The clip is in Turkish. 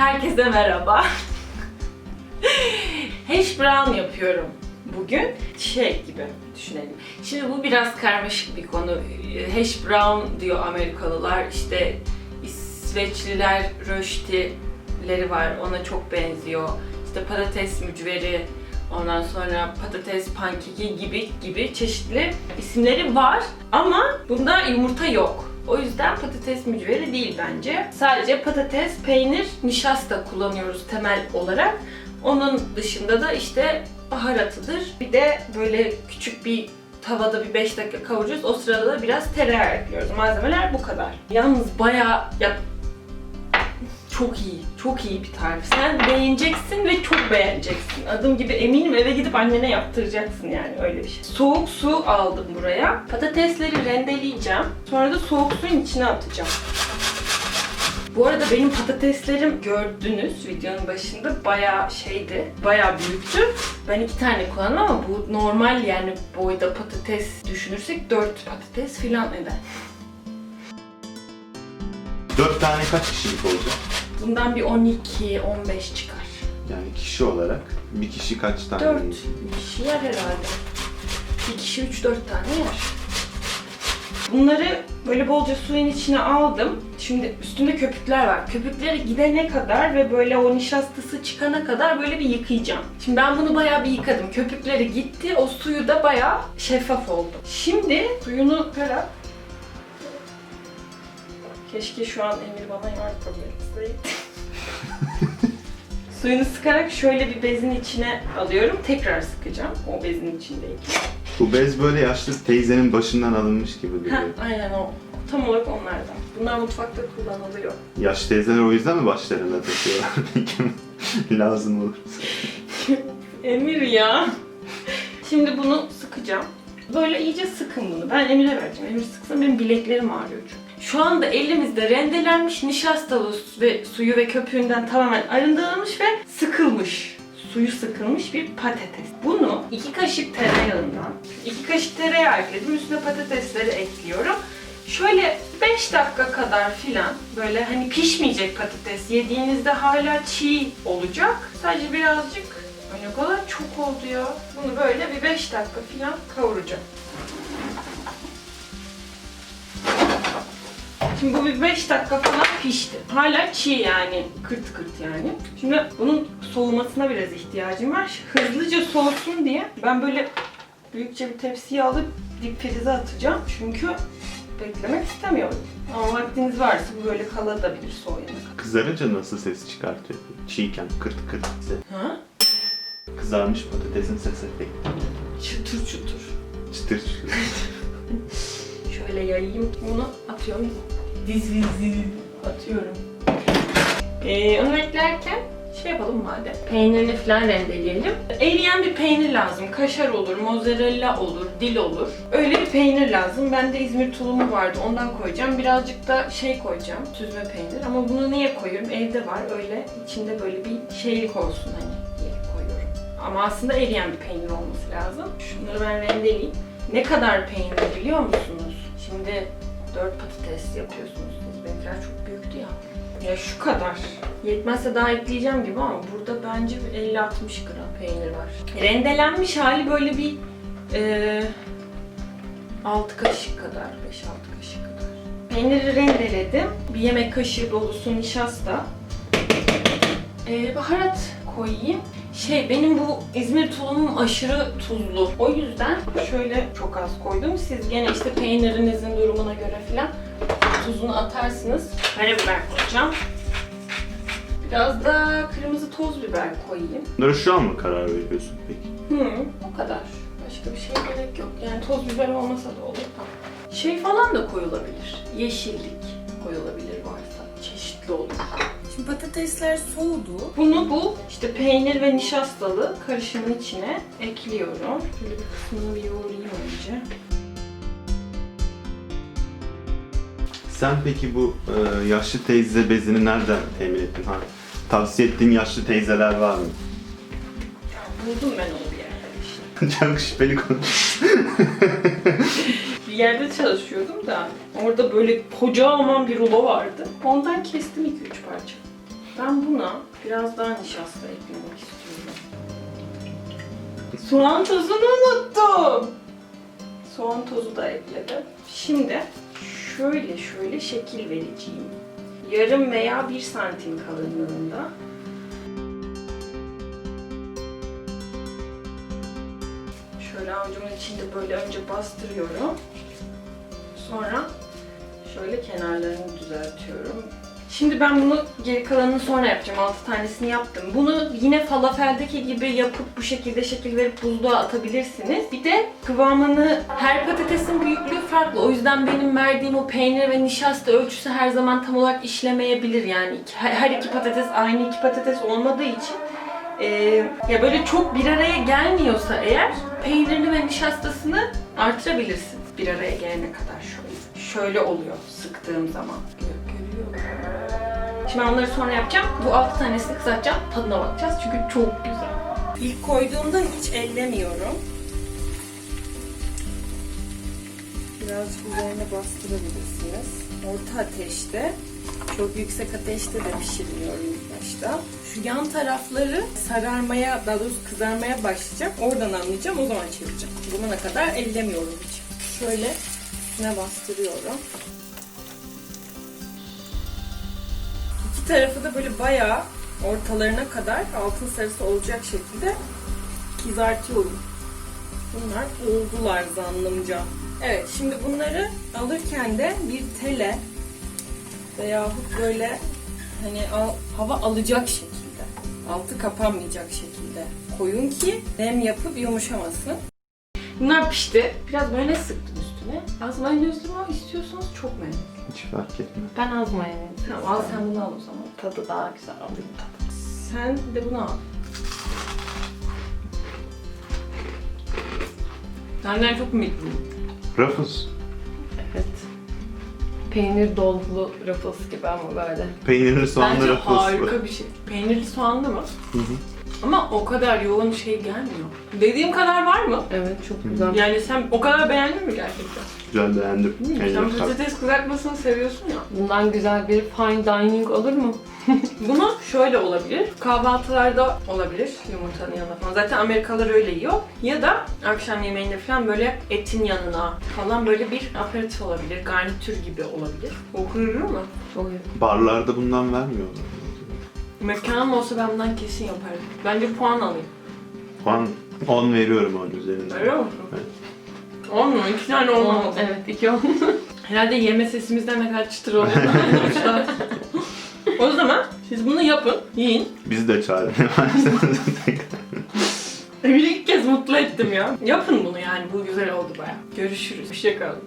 Herkese merhaba. Hash brown yapıyorum bugün. Şey gibi düşünelim. Şimdi bu biraz karmaşık bir konu. Hash brown diyor Amerikalılar. İşte İsveçliler röştileri var. Ona çok benziyor. İşte patates mücveri, ondan sonra patates pankeki gibi gibi çeşitli isimleri var. Ama bunda yumurta yok. O yüzden patates mücveri değil bence. Sadece patates, peynir, nişasta kullanıyoruz temel olarak. Onun dışında da işte baharatıdır. Bir de böyle küçük bir tavada bir 5 dakika kavuracağız. O sırada da biraz tereyağı ekliyoruz. Malzemeler bu kadar. Yalnız bayağı ya çok iyi, çok iyi bir tarif. Sen beğeneceksin ve çok beğeneceksin. Adım gibi eminim eve gidip annene yaptıracaksın yani öyle bir şey. Soğuk su aldım buraya. Patatesleri rendeleyeceğim. Sonra da soğuk suyun içine atacağım. Bu arada benim patateslerim gördünüz videonun başında bayağı şeydi, bayağı büyüktü. Ben iki tane kullandım ama bu normal yani boyda patates düşünürsek dört patates filan eder. Dört tane kaç kişilik olacak? Bundan bir 12-15 çıkar. Yani kişi olarak bir kişi kaç tane? 4 kişi yer herhalde. Bir kişi 3-4 tane yer. Bunları böyle bolca suyun içine aldım. Şimdi üstünde köpükler var. Köpükleri gidene kadar ve böyle o nişastası çıkana kadar böyle bir yıkayacağım. Şimdi ben bunu bayağı bir yıkadım. Köpükleri gitti. O suyu da bayağı şeffaf oldu. Şimdi suyunu kara. Keşke şu an Emir bana yardım etseydi. Suyunu sıkarak şöyle bir bezin içine alıyorum. Tekrar sıkacağım o bezin içindeyken. Bu bez böyle yaşlı teyzenin başından alınmış gibi Ha, duruyor. aynen o. Tam olarak onlardan. Bunlar mutfakta kullanılıyor. Yaşlı teyzeler o yüzden mi başlarında takıyorlar peki? Lazım olur. Emir ya. Şimdi bunu sıkacağım. Böyle iyice sıkın bunu. Ben Emir'e vereceğim. Emir sıksın benim bileklerim ağrıyor çünkü. Şu anda elimizde rendelenmiş nişastalı ve suyu ve köpüğünden tamamen arındırılmış ve sıkılmış. Suyu sıkılmış bir patates. Bunu iki kaşık tereyağından, iki kaşık tereyağı ekledim. Üstüne patatesleri ekliyorum. Şöyle 5 dakika kadar filan böyle hani pişmeyecek patates yediğinizde hala çiğ olacak. Sadece birazcık ne kadar çok oldu ya. Bunu böyle bir 5 dakika filan kavuracağım. Şimdi bu bir 5 dakika falan pişti. Hala çiğ yani. Kırt kırt yani. Şimdi bunun soğumasına biraz ihtiyacım var. Hızlıca soğusun diye ben böyle büyükçe bir tepsiye alıp dip frize atacağım. Çünkü beklemek istemiyorum. Ama vaktiniz varsa bu böyle kalabilir soğuyana. Kızarınca nasıl ses çıkartıyor? Çiğken kırt kırt. Ha? Kızarmış patatesin sesi peki. Çıtır çıtır. Çıtır çıtır. Şöyle yayayım. Bunu atıyorum. Diz dizi atıyorum. Ee, onu eklerken şey yapalım madem. Peynirini falan rendeleyelim. Eriyen bir peynir lazım. Kaşar olur, mozzarella olur, dil olur. Öyle bir peynir lazım. Bende İzmir tulumu vardı. Ondan koyacağım. Birazcık da şey koyacağım. Süzme peynir. Ama bunu niye koyuyorum? Evde var. Öyle içinde böyle bir şeylik olsun hani diye koyuyorum. Ama aslında eriyen bir peynir olması lazım. Şunları ben rendeleyeyim. Ne kadar peynir biliyor musunuz? Şimdi 4 patates yapıyorsunuz siz. Benimkiler çok büyüktü ya. Ya şu kadar. Yetmezse daha ekleyeceğim gibi ama burada bence bir 50-60 gram peynir var. Rendelenmiş hali böyle bir e, 6 kaşık kadar, 5-6 kaşık kadar. Peyniri rendeledim. Bir yemek kaşığı dolusu nişasta. E, baharat koyayım. Şey benim bu İzmir tulumum aşırı tuzlu. O yüzden şöyle çok az koydum. Siz gene işte peynirinizin durumuna göre filan tuzunu atarsınız. Karabiber koyacağım. Biraz da kırmızı toz biber koyayım. Bunlara şu an mı karar veriyorsun peki? Hı, o kadar. Başka bir şeye gerek yok. Yani toz biber olmasa da olur da. Şey falan da koyulabilir. Yeşillik koyulabilir varsa. Çeşitli olur. Şimdi patatesler soğudu. Bunu bu işte peynir ve nişastalı karışımın içine ekliyorum. Şöyle bir kısmını bir yoğurayım önce. Sen peki bu e, yaşlı teyze bezini nereden temin ettin? Ha, tavsiye ettiğin yaşlı teyzeler var mı? Ya buldum ben onu bir yerde işte. Çok şüpheli konuş. Bir yerde çalışıyordum da orada böyle kocaman bir rulo vardı. Ondan kestim 2-3 parça. Ben buna biraz daha nişasta eklemek istiyorum. Soğan tozunu unuttum. Soğan tozu da ekledim. Şimdi şöyle şöyle şekil vereceğim. Yarım veya bir santim kalınlığında. Şöyle avucumun içinde böyle önce bastırıyorum. Sonra şöyle kenarlarını düzeltiyorum. Şimdi ben bunu geri kalanını sonra yapacağım. 6 tanesini yaptım. Bunu yine falafeldeki gibi yapıp bu şekilde şekil verip buzluğa atabilirsiniz. Bir de kıvamını her patatesin büyüklüğü farklı. O yüzden benim verdiğim o peynir ve nişasta ölçüsü her zaman tam olarak işlemeyebilir. Yani her iki patates aynı iki patates olmadığı için ee, ya böyle çok bir araya gelmiyorsa eğer peynirini ve nişastasını artırabilirsiniz bir araya gelene kadar şöyle. Şöyle oluyor sıktığım zaman. Gö- Görüyor? Şimdi ben onları sonra yapacağım. Bu altı tanesini kızartacağım. Tadına bakacağız çünkü çok güzel. İlk koyduğumda hiç ellemiyorum. Birazcık üzerine bastırabilirsiniz. Orta ateşte. Çok yüksek ateşte de pişirmiyorum ilk başta. Şu yan tarafları sararmaya, daha doğrusu kızarmaya başlayacak. Oradan anlayacağım, o zaman çevireceğim. Bu zamana kadar ellemiyorum hiç. Şöyle üstüne bastırıyorum. Tarafı da böyle bayağı ortalarına kadar altın sarısı olacak şekilde kızartıyorum. Bunlar oldular zannımca. Evet, şimdi bunları alırken de bir tele veyahut böyle hani al- hava alacak şekilde, altı kapanmayacak şekilde koyun ki nem yapıp yumuşamasın. Bunlar pişti. Biraz mayonez sıktım üstüne. Az mayonezli mi istiyorsanız çok mayonez. Hiç fark etmez. Ben az mayonez. Tamam al sen bunu al o zaman. Tadı daha güzel alayım tadı. Sen de bunu al. Senden çok ümitliyim. Ruffles. Evet. Peynir dolgulu Ruffles gibi ama böyle. Peynirli soğanlı Bence Ruffles. harika bir şey. Peynirli soğanlı mı? Hı hı. Ama o kadar yoğun şey gelmiyor. Dediğim kadar var mı? Evet çok güzel. Yani sen o kadar beğendin mi gerçekten? Güzel beğendim. Sen patates kızartmasını seviyorsun ya. Bundan güzel bir fine dining olur mu? Bunu şöyle olabilir. Kahvaltılarda olabilir yumurtanın yanına falan. Zaten Amerikalılar öyle yiyor. Ya da akşam yemeğinde falan böyle etin yanına falan böyle bir aperatif olabilir. Garnitür gibi olabilir. Okunur mu? İyi. Barlarda bundan vermiyorlar. Mekanım olsa ben bundan kesin yaparım. Bence puan alayım. Puan 10 veriyorum onun üzerinden. Veriyor musun? Evet. Olmuyor. İki tane olmaz. Evet iki on. Herhalde yeme sesimizden ne kadar çıtır anlamışlar. o zaman siz bunu yapın, yiyin. Bizi de çağırın. Beni ilk kez mutlu ettim ya. Yapın bunu yani. Bu güzel oldu baya. Görüşürüz. Hoşçakalın.